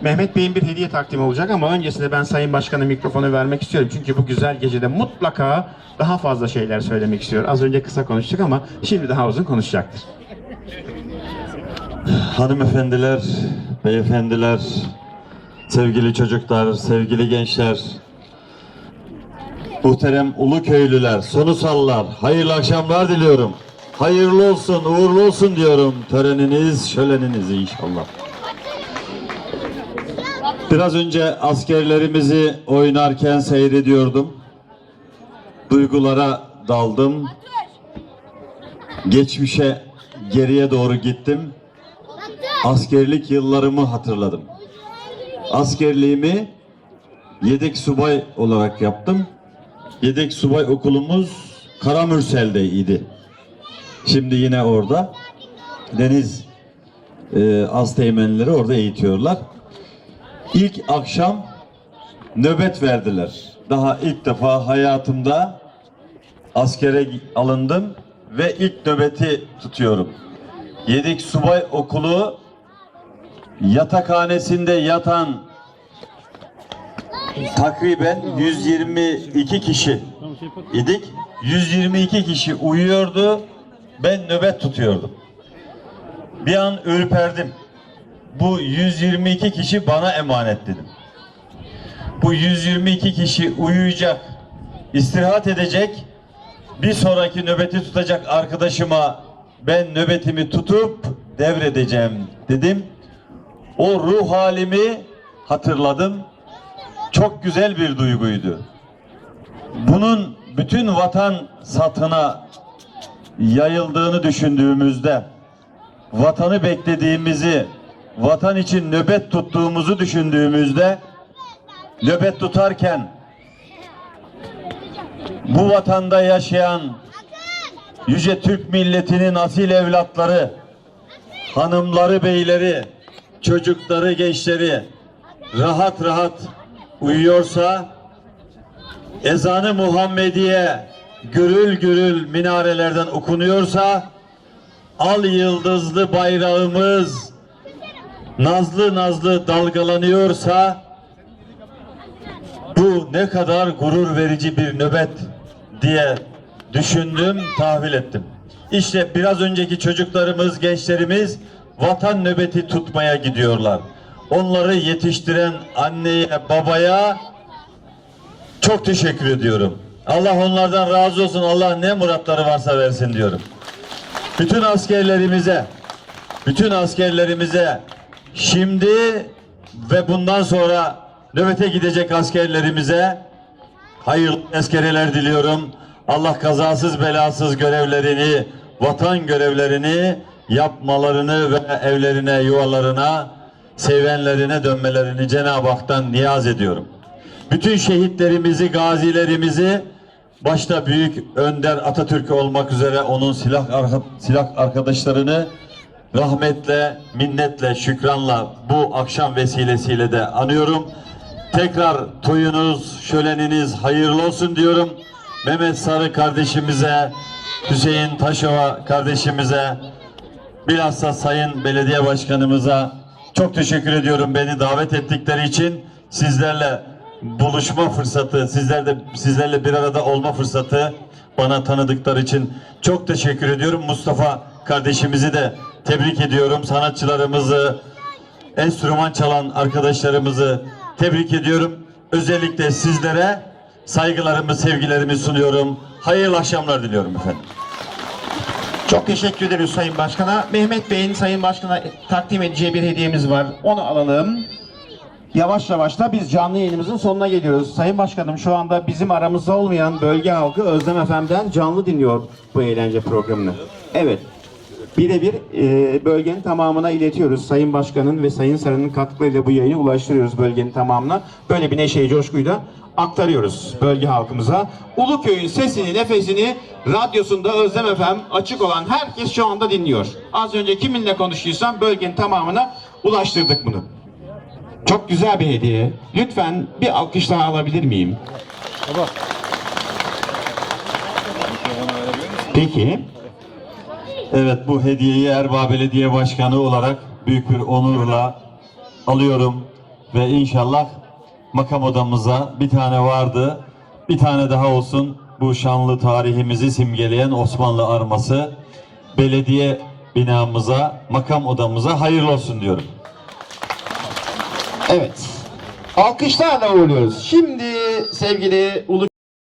Mehmet Bey'in bir hediye takdimi olacak ama öncesinde ben Sayın Başkan'a mikrofonu vermek istiyorum. Çünkü bu güzel gecede mutlaka daha fazla şeyler söylemek istiyor. Az önce kısa konuştuk ama şimdi daha uzun konuşacaktır. Hanımefendiler, beyefendiler, sevgili çocuklar, sevgili gençler, muhterem Uluköylüler, Sonusallar, hayırlı akşamlar diliyorum. Hayırlı olsun, uğurlu olsun diyorum töreniniz, şöleniniz inşallah. Biraz önce askerlerimizi oynarken seyrediyordum. Duygulara daldım. Geçmişe, geriye doğru gittim askerlik yıllarımı hatırladım. Askerliğimi yedek subay olarak yaptım. Yedek subay okulumuz Karamürsel'de idi. Şimdi yine orada. Deniz e, Asteğmenleri orada eğitiyorlar. İlk akşam nöbet verdiler. Daha ilk defa hayatımda askere alındım ve ilk nöbeti tutuyorum. Yedek subay okulu yatakhanesinde yatan takriben 122 kişi idik. 122 kişi uyuyordu. Ben nöbet tutuyordum. Bir an ürperdim. Bu 122 kişi bana emanet dedim. Bu 122 kişi uyuyacak, istirahat edecek. Bir sonraki nöbeti tutacak arkadaşıma ben nöbetimi tutup devredeceğim dedim. O ruh halimi hatırladım. Çok güzel bir duyguydu. Bunun bütün vatan satına yayıldığını düşündüğümüzde, vatanı beklediğimizi, vatan için nöbet tuttuğumuzu düşündüğümüzde, nöbet tutarken bu vatanda yaşayan Yüce Türk milletinin asil evlatları, hanımları, beyleri, çocukları, gençleri rahat rahat uyuyorsa, ezanı Muhammediye gürül gürül minarelerden okunuyorsa, al yıldızlı bayrağımız nazlı nazlı dalgalanıyorsa, bu ne kadar gurur verici bir nöbet diye düşündüm, tahvil ettim. İşte biraz önceki çocuklarımız, gençlerimiz vatan nöbeti tutmaya gidiyorlar. Onları yetiştiren anneye, babaya çok teşekkür ediyorum. Allah onlardan razı olsun. Allah ne muratları varsa versin diyorum. Bütün askerlerimize, bütün askerlerimize şimdi ve bundan sonra nöbete gidecek askerlerimize hayırlı eskereler diliyorum. Allah kazasız belasız görevlerini, vatan görevlerini yapmalarını ve evlerine, yuvalarına, sevenlerine dönmelerini Cenab-ı Hak'tan niyaz ediyorum. Bütün şehitlerimizi, gazilerimizi başta büyük önder Atatürk olmak üzere onun silah silah arkadaşlarını rahmetle, minnetle, şükranla bu akşam vesilesiyle de anıyorum. Tekrar toyunuz, şöleniniz hayırlı olsun diyorum. Mehmet Sarı kardeşimize, Hüseyin Taşova kardeşimize, bilhassa Sayın Belediye Başkanımıza çok teşekkür ediyorum beni davet ettikleri için. Sizlerle buluşma fırsatı, sizlerle sizlerle bir arada olma fırsatı bana tanıdıkları için çok teşekkür ediyorum. Mustafa kardeşimizi de tebrik ediyorum. Sanatçılarımızı, enstrüman çalan arkadaşlarımızı tebrik ediyorum. Özellikle sizlere saygılarımı, sevgilerimi sunuyorum. Hayırlı akşamlar diliyorum efendim. Çok teşekkür ederiz Sayın Başkan'a. Mehmet Bey'in Sayın Başkan'a takdim edeceği bir hediyemiz var. Onu alalım. Yavaş yavaş da biz canlı yayınımızın sonuna geliyoruz. Sayın Başkanım şu anda bizim aramızda olmayan bölge halkı Özlem FM'den canlı dinliyor bu eğlence programını. Evet. Birebir e, bölgenin tamamına iletiyoruz. Sayın Başkan'ın ve Sayın Sarı'nın katkılarıyla bu yayını ulaştırıyoruz bölgenin tamamına. Böyle bir neşeyi, coşkuyu da aktarıyoruz bölge halkımıza. Uluköy'ün sesini, nefesini radyosunda Özlem FM açık olan herkes şu anda dinliyor. Az önce kiminle konuştuysam bölgenin tamamına ulaştırdık bunu. Çok güzel bir hediye. Lütfen bir alkış daha alabilir miyim? Peki. Evet bu hediyeyi Erbaa Belediye Başkanı olarak büyük bir onurla alıyorum ve inşallah makam odamıza bir tane vardı. Bir tane daha olsun bu şanlı tarihimizi simgeleyen Osmanlı arması belediye binamıza, makam odamıza hayırlı olsun diyorum. Evet. Alkışlarla uğurluyoruz. Şimdi sevgili Ulu